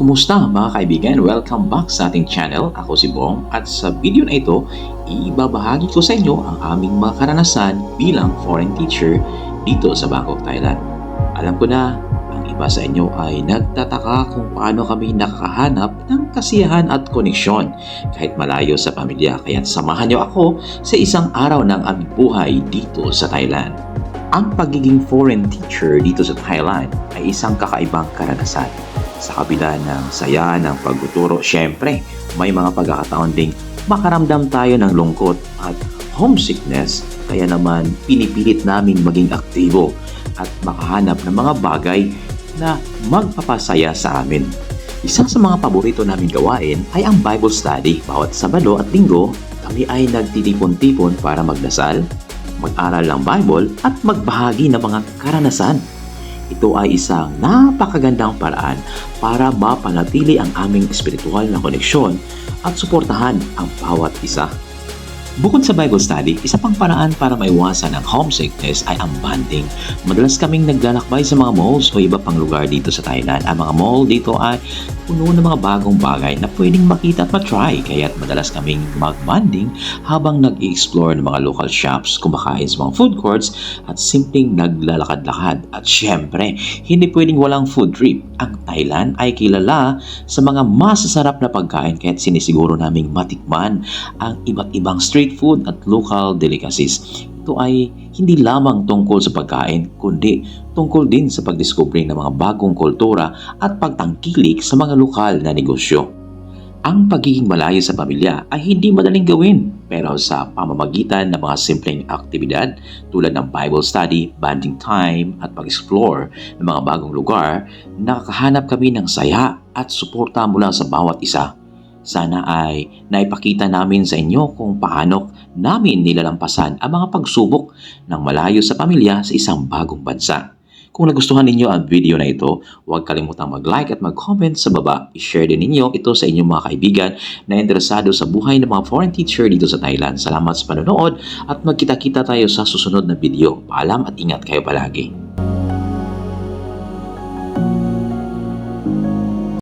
Kumusta mga kaibigan? Welcome back sa ating channel. Ako si Bong at sa video na ito, ibabahagi ko sa inyo ang aming mga karanasan bilang foreign teacher dito sa Bangkok, Thailand. Alam ko na, ang iba sa inyo ay nagtataka kung paano kami nakakahanap ng kasiyahan at koneksyon kahit malayo sa pamilya. Kaya samahan niyo ako sa isang araw ng aming buhay dito sa Thailand. Ang pagiging foreign teacher dito sa Thailand ay isang kakaibang karanasan. Sa kabila ng saya ng pagtuturo, syempre, may mga pagkakataon ding makaramdam tayo ng lungkot at homesickness. Kaya naman, pinipilit namin maging aktibo at makahanap ng mga bagay na magpapasaya sa amin. Isa sa mga paborito namin gawain ay ang Bible study. Bawat Sabado at Linggo, kami ay nagtitipon-tipon para magdasal, mag-aral ng Bible at magbahagi ng mga karanasan. Ito ay isang napakagandang paraan para mapanatili ang aming espiritual na koneksyon at suportahan ang bawat isa. Bukod sa Bible study, isa pang paraan para maiwasan ang homesickness ay ang bonding. Madalas kaming naglalakbay sa mga malls o iba pang lugar dito sa Thailand. Ang mga mall dito ay puno ng mga bagong bagay na pwedeng makita at matry. Kaya't madalas kaming mag-bonding habang nag-explore ng mga local shops, kumakain sa mga food courts at simpleng naglalakad-lakad. At syempre, hindi pwedeng walang food trip. Ang Thailand ay kilala sa mga masasarap na pagkain kaya't sinisiguro naming matikman ang iba't ibang street food at local delicacies. Ito ay hindi lamang tungkol sa pagkain, kundi tungkol din sa pagdiskubre ng mga bagong kultura at pagtangkilik sa mga lokal na negosyo. Ang pagiging malayo sa pamilya ay hindi madaling gawin, pero sa pamamagitan ng mga simpleng aktibidad tulad ng Bible study, bonding time at pag-explore ng mga bagong lugar, nakakahanap kami ng saya at suporta mula sa bawat isa. Sana ay naipakita namin sa inyo kung paano namin nilalampasan ang mga pagsubok ng malayo sa pamilya sa isang bagong bansa. Kung nagustuhan ninyo ang video na ito, huwag kalimutang mag-like at mag-comment sa baba. I-share din ninyo ito sa inyong mga kaibigan na interesado sa buhay ng mga foreign teacher dito sa Thailand. Salamat sa panonood at magkita-kita tayo sa susunod na video. Paalam at ingat kayo palagi.